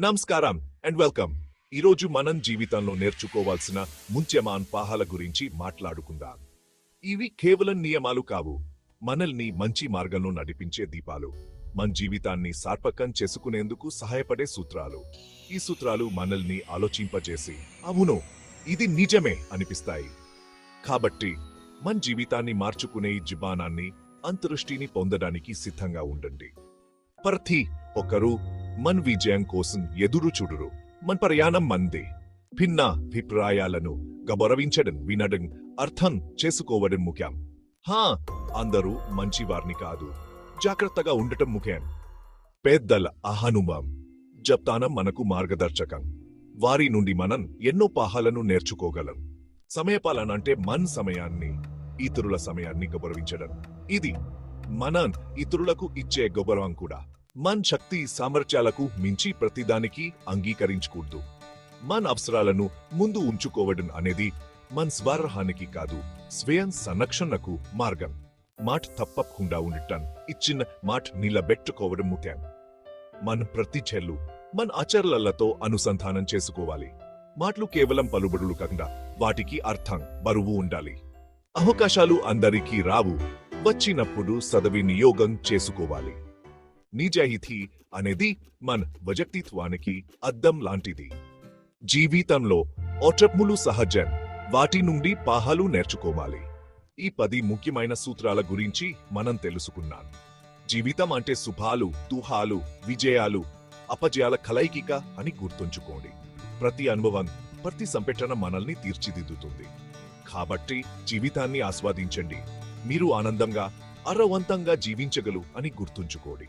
నమస్కారం and welcome. ఈరోజు మనం జీవితంలో నేర్చుకోవాల్సిన ముంచెమాన్ పాహాల గురించి మాట్లాడుకుందాం. ఇవి కేవలం నియమాలు కావు. మనల్ని మంచి మార్గంలో నడిపించే దీపాలు. మన జీవితాన్ని సార్పకం చేసుకునేందుకు సహాయపడే సూత్రాలు. ఈ సూత్రాలు మనల్ని ఆలోచింపజేసి అవును ఇది నిజమే అనిపిస్తాయి. కాబట్టి మన జీవితాన్ని మార్చుకునే ఈ జీవానాన్ని అంతృష్టిని పొందడానికి సిద్ధంగా ఉండండి. ప్రతి ఒక్కరూ మన్ విజయం కోసం ఎదురు చూడురు. మన్ ప్రయాణం మందే. భిన్న అభిప్రాయాలను గౌరవించడం వినడం అర్థం చేసుకోవడం ముఖ్యం. హా అందరూ మంచివారిని కాదు. జాగ్రత్తగా ఉండటం ముఖ్యం. పెద్దల అహనుభవం. జప్తానం మనకు మార్గదర్శకం. వారి నుండి మనం ఎన్నో పాహాలను నేర్చుకోగలం. సమయపాలన అంటే మన్ సమయాన్ని ఇతరుల సమయాన్ని గౌరవించడం. ఇది మనం ఇతరులకు ఇచ్చే గౌరవం కూడా. మన్ శక్తి సామర్థ్యాలకు మించి ప్రతిదానికి అంగీకరించకూడదు. మన అవసరాలను ముందు ఉంచుకోవడం అనేది మన స్వారహానికి కాదు స్వయం సంరక్షణకు మార్గం. మాట తప్పకుండా ఉండటం ఇచ్చిన మాట నిలబెట్టుకోవడం ముఖ్యం. మన ప్రతి చెల్లు మన ఆచరణలతో అనుసంధానం చేసుకోవాలి. మాటలు కేవలం పలుబడులు కాకుండా వాటికి అర్థం బరువు ఉండాలి. అవకాశాలు అందరికీ రావు వచ్చినప్పుడు సదవినియోగం చేసుకోవాలి. నిజాయితీ అనేది మన వ్యక్తిత్వానికి అద్దం లాంటిది. జీవితంలో ఓటములు సహజం. వాటి నుండి పాహాలు నేర్చుకోవాలి. ఈ పది ముఖ్యమైన సూత్రాల గురించి మనం తెలుసుకున్నాం. జీవితం అంటే శుభాలు దుహాలు విజయాలు అపజయాల కలయికిక అని గుర్తుంచుకోండి. ప్రతి అనుభవం ప్రతి సంపెట్టన మనల్ని తీర్చిదిద్దుతుంది. కాబట్టి జీవితాన్ని ఆస్వాదించండి. మీరు ఆనందంగా అరవంతంగా జీవించగలు అని గుర్తుంచుకోండి.